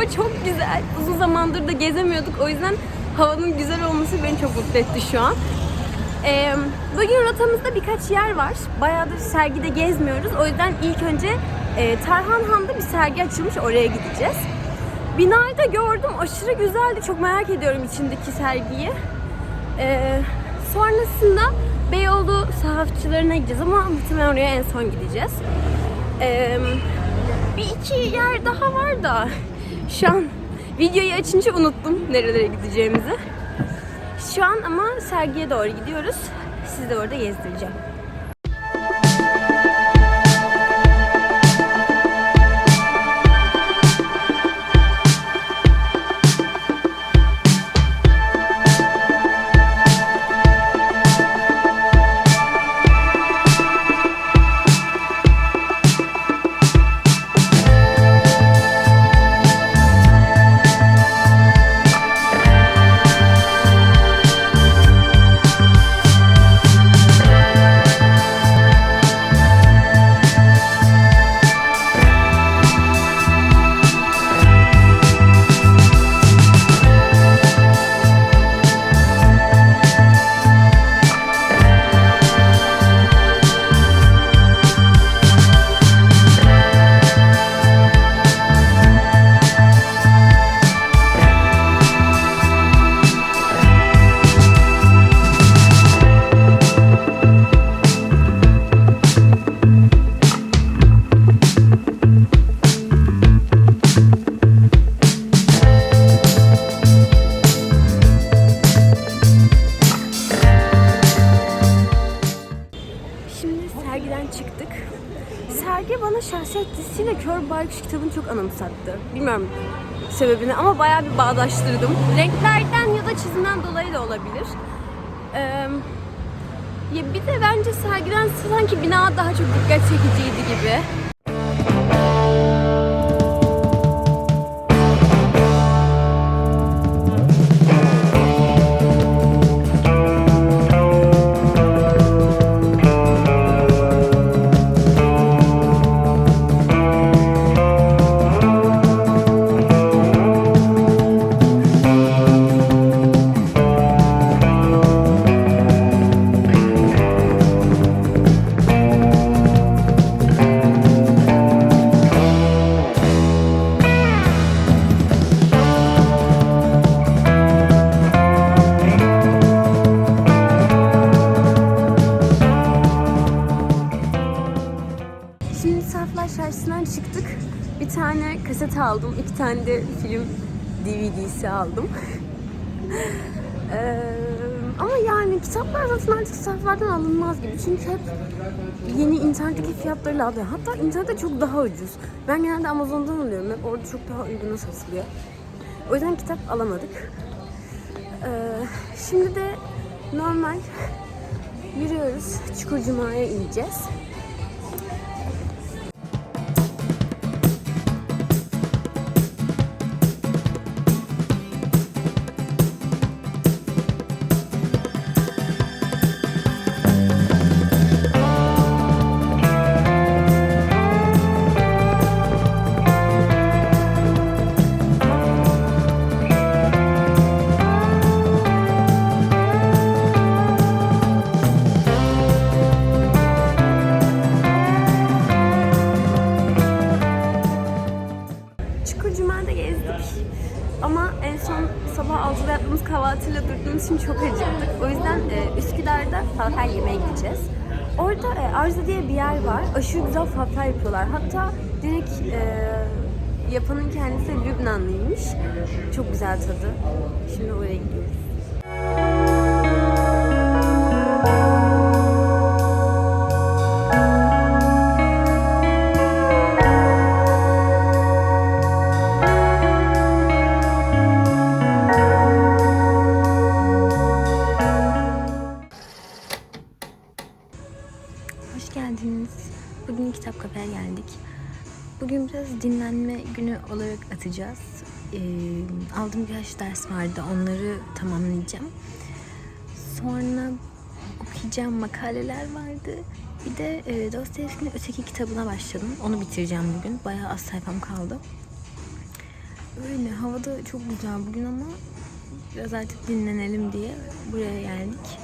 Hava çok güzel. Uzun zamandır da gezemiyorduk. O yüzden havanın güzel olması beni çok mutlu etti şu an. Ee, bugün rotamızda birkaç yer var. Bayağıdır sergide gezmiyoruz. O yüzden ilk önce e, Tarhanhan'da bir sergi açılmış. Oraya gideceğiz. Binayı da gördüm. Aşırı güzeldi. Çok merak ediyorum içindeki sergiyi. Ee, sonrasında Beyoğlu sahafçılarına gideceğiz ama muhtemelen oraya en son gideceğiz. Ee, bir iki yer daha var da şu an videoyu açınca unuttum nerelere gideceğimizi. Şu an ama sergiye doğru gidiyoruz. Sizi de orada gezdireceğim. Kör Baykuş kitabını çok anımsattı. Bilmiyorum sebebini ama bayağı bir bağdaştırdım. Renklerden ya da çizimden dolayı da olabilir. Ee, ya bir de bence sergiden sanki bina daha çok dikkat çekiciydi gibi. Aldım. iki tane de film DVD'si aldım. Ama yani kitaplar zaten artık saflardan alınmaz gibi. Çünkü hep yeni internetteki fiyatlarıyla alıyor. Hatta internette çok daha ucuz. Ben genelde Amazon'dan alıyorum. Hep orada çok daha uyguna satılıyor. O yüzden kitap alamadık. Şimdi de normal yürüyoruz. Çukurcuma'ya ineceğiz. Yemeye gideceğiz. Orada e, Arzu diye bir yer var. Aşırı güzel falafel yapıyorlar. Hatta direkt e, yapanın kendisi Lübnanlıymış. Çok güzel tadı. Şimdi oraya gidiyoruz. Ders vardı. Onları tamamlayacağım. Sonra okuyacağım makaleler vardı. Bir de e, Dostoyevski'nin Öteki kitabına başladım. Onu bitireceğim bugün. Bayağı az sayfam kaldı. Öyle havada çok güzel bugün ama biraz artık dinlenelim diye buraya geldik.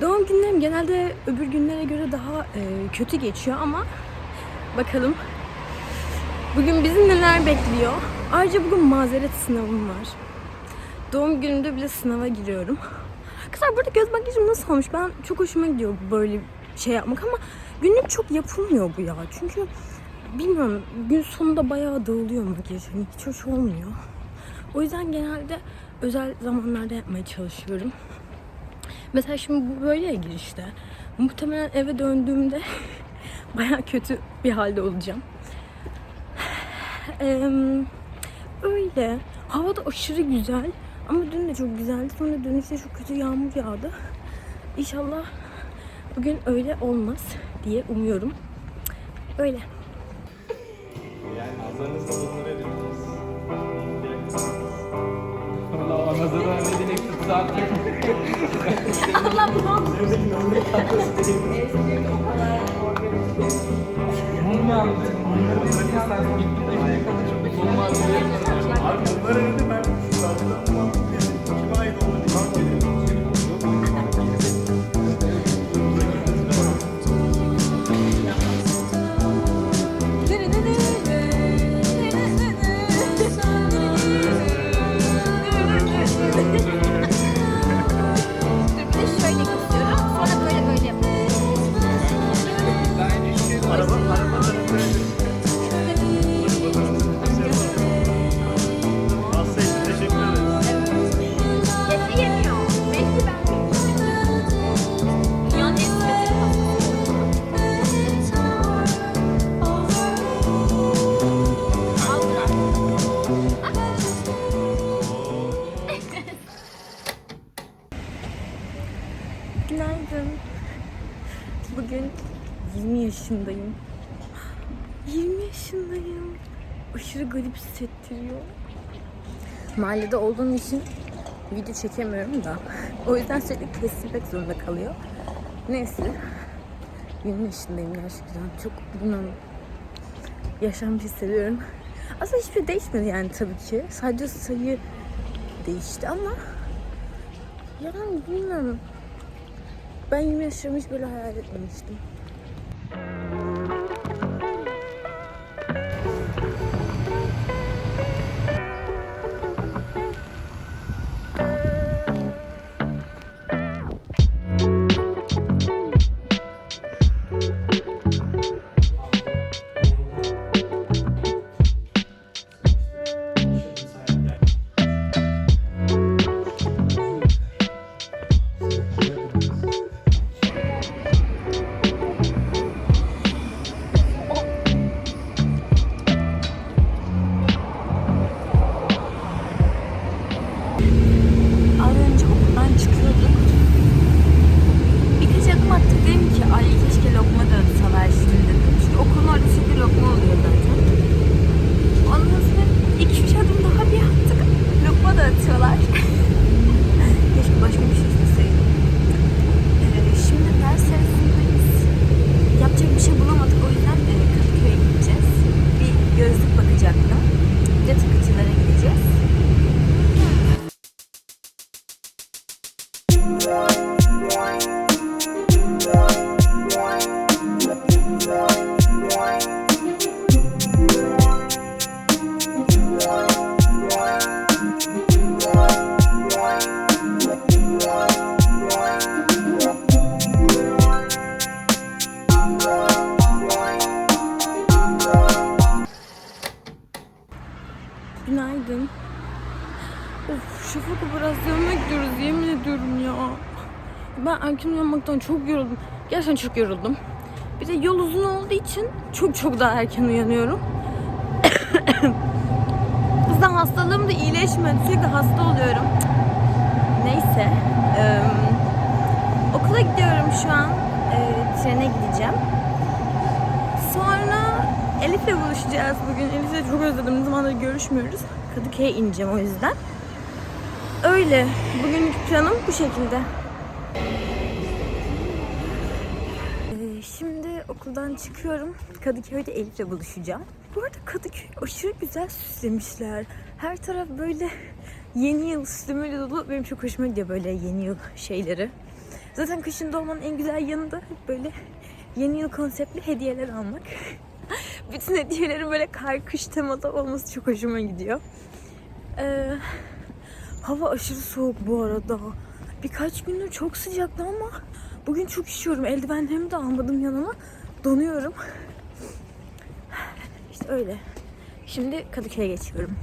Doğum günlerim genelde öbür günlere göre daha e, kötü geçiyor ama bakalım. Bugün bizi neler bekliyor? Ayrıca bugün mazeret sınavım var. Doğum günümde bile sınava giriyorum. Kızlar burada göz makyajım nasıl olmuş? Ben çok hoşuma gidiyor böyle şey yapmak ama günlük çok yapılmıyor bu ya. Çünkü bilmiyorum gün sonunda bayağı dağılıyor makyaj. Hani hiç hoş olmuyor. O yüzden genelde özel zamanlarda yapmaya çalışıyorum. Mesela şimdi bu böyle ya girişte. Muhtemelen eve döndüğümde bayağı kötü bir halde olacağım. Eee, öyle. Hava da aşırı güzel. Ama dün de çok güzeldi. Sonra dönüşte çok kötü yağmur yağdı. İnşallah bugün öyle olmaz diye umuyorum. Öyle. Yani nazarınızla bunları ediniz. Valla o ne dilek de vardı. Abi bunları ben hissettiriyor. Mahallede olduğum için video çekemiyorum da. O yüzden sürekli kestirmek zorunda kalıyor. Neyse. 20 yaşındayım gerçekten. Çok bilmiyorum. Yaşanmış hissediyorum. Aslında hiçbir şey değişmedi yani tabii ki. Sadece sayı değişti ama yani bilmiyorum. Ben 20 yaşımı hiç böyle hayal etmemiştim. Erken uyanmaktan çok yoruldum. Gerçekten çok yoruldum. Bir de yol uzun olduğu için çok çok daha erken uyanıyorum. yüzden hastalığım da iyileşmedi. Sürekli hasta oluyorum. Neyse. Ee, okula gidiyorum şu an. Ee, trene gideceğim. Sonra Elif'le buluşacağız bugün. Elif'le çok özledim. Zamandır görüşmüyoruz. Kadıköy'e ineceğim o yüzden. Öyle. Bugünkü planım bu şekilde. Şimdi okuldan çıkıyorum. Kadıköy'de Elif'le buluşacağım. Bu arada Kadıköy aşırı güzel süslemişler. Her taraf böyle yeni yıl süslemeyle dolu. Benim çok hoşuma gidiyor böyle yeni yıl şeyleri. Zaten kışın olmanın en güzel yanı da böyle yeni yıl konseptli hediyeler almak. Bütün hediyelerin böyle kar kış temalı olması çok hoşuma gidiyor. Ee, hava aşırı soğuk bu arada. Birkaç gündür çok sıcaktı ama bugün çok üşüyorum. Eldivenlerimi de almadım yanıma. Donuyorum. İşte öyle. Şimdi Kadıköy'e geçiyorum.